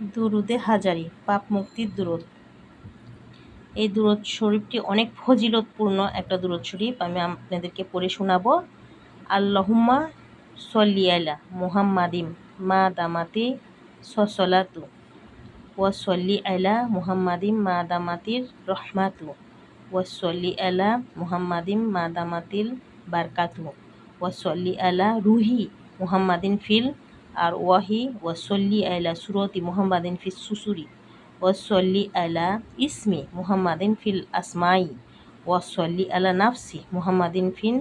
দুরুদে হাজারি, পাপ মুক্তির দুরুদ। এই দুরুদ শরীফটি অনেক ফজিলতপূর্ণ একটা দুরুদ শরীফ। আমি আপনাদেরকে পড়ে শোনাবো। আল্লাহুম্মা সল্লি আলা মুহাম্মাদিম মা দামাতি সসলাতু ওয়াসল্লি আলা মুহাম্মাদিম মা দামাতির রহমাতু ওয়াসল্লি আলা মুহাম্মাদিম মা দামাতিল বারকাতু ওয়াসল্লি আলা রুহি মুহাম্মাদিন ফিল আর ওয়াহি ওয়াসল্লি আলা সুরতি মুহাম্মাদিন ফিস সুসুরি ওয়াসল্লি আলা ইসমি মুহাম্মাদিন ফিল আসমাই ওয়াসল্লি আলা নাফসি মুহাম্মাদিন ফিন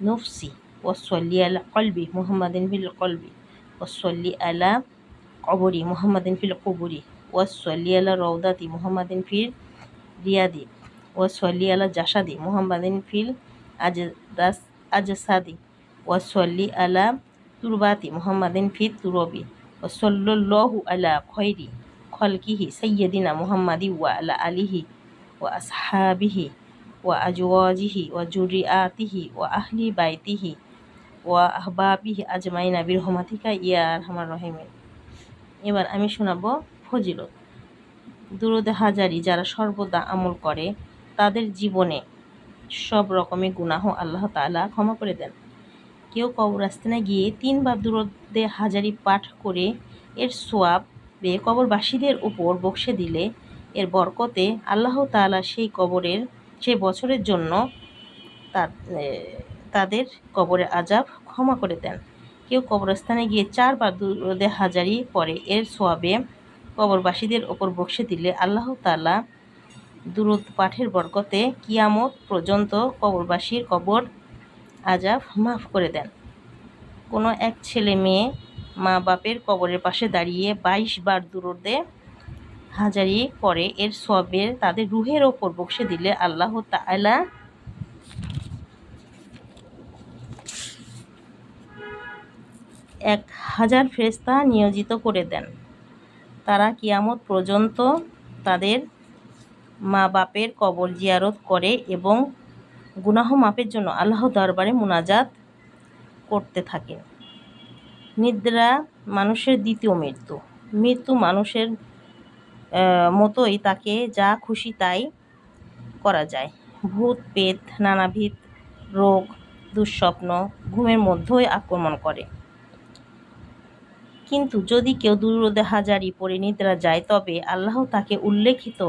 নফসি ওয়াসল্লি আলা কলবি মুহাম্মাদিন ফিল কলবি ওয়াসল্লি আলা কবরি মুহাম্মাদিন ফিল কবরি ওয়াসল্লি আলা রৌদাতি মুহাম্মাদিন ফিল রিয়াদি ওয়াসল্লি আলা জাসাদি মুহাম্মাদিন ফিল আজ আজসাদি ওয়াসল্লি আলা তুরবাতি মুহাম্মাদিন ফি তুরবি ও সল্লু আলা খৈরি খলকিহি সৈয়দিনা মুহাম্মাদি ওয়া আলা আলিহি ও আসহাবিহি ওয়া আজওয়াজিহি ওয়া জুরিআতিহি ওয়া আহলি বাইতিহি ওয়া আহবাবিহি আজমাইনা বিরহমাতিকা ইয়া আরহামার রহিমিন এবার আমি শোনাবো ফজিলত। দুরুদে হাজারি যারা সর্বদা আমল করে, তাদের জীবনে সব রকমের গুনাহ আল্লাহ তালা ক্ষমা করে দেন। কেউ কবরস্থানে গিয়ে তিনবার দূরদে হাজারি পাঠ করে এর সোয়াব বে কবরবাসীদের উপর বসে দিলে এর বরকতে আল্লাহ তালা সেই কবরের, সেই বছরের জন্য তাদের কবরে আজাব ক্ষমা করে দেন। কেউ কবরস্থানে গিয়ে চারবার দূরদে হাজারি পরে এর সোয়াবে কবরবাসীদের ওপর বসে দিলে আল্লাহ তালা দূরত পাঠের বরকতে কিয়ামত পর্যন্ত কবরবাসীর কবর আজাব মাফ করে দেন। কোনো এক ছেলে মেয়ে মা বাপের কবরের পাশে দাঁড়িয়ে বাইশ বার দূরদে হাজারি করে, এর সবের তাদের রুহের ওপর বসে দিলে আল্লাহ তালা এক হাজার ফেরেস্তা নিয়োজিত করে দেন। তারা কিয়ামত পর্যন্ত তাদের মা বাপের কবর জিয়ারত করে এবং গুনাহ মাপের জন্য আল্লাহ দরবারে মোনাজাত করতে থাকে নিদ্রা মানুষের দ্বিতীয় মৃত্যু। মৃত্যু মানুষের মতোই তাকে যা খুশি তাই করা যায়। ভূত পেত নানাবিধ রোগ, দুঃস্বপ্ন ঘুমের মধ্যেই আক্রমণ করে। কিন্তু যদি কেউ দুরুদে হাজারি পরে নিদ্রা যায়, তবে আল্লাহ তাকে উল্লেখিত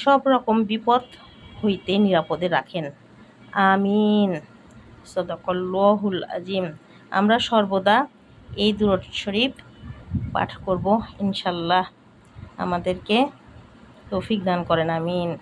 সব রকম বিপদ হইতে নিরাপদে রাখেন। আমিন। সদকল্লাহুল আজিম। আমরা সর্বদা এই দুরত শরীফ পাঠ করব ইনশাল্লাহ আমাদেরকে তৌফিক দান করেন, আমিন।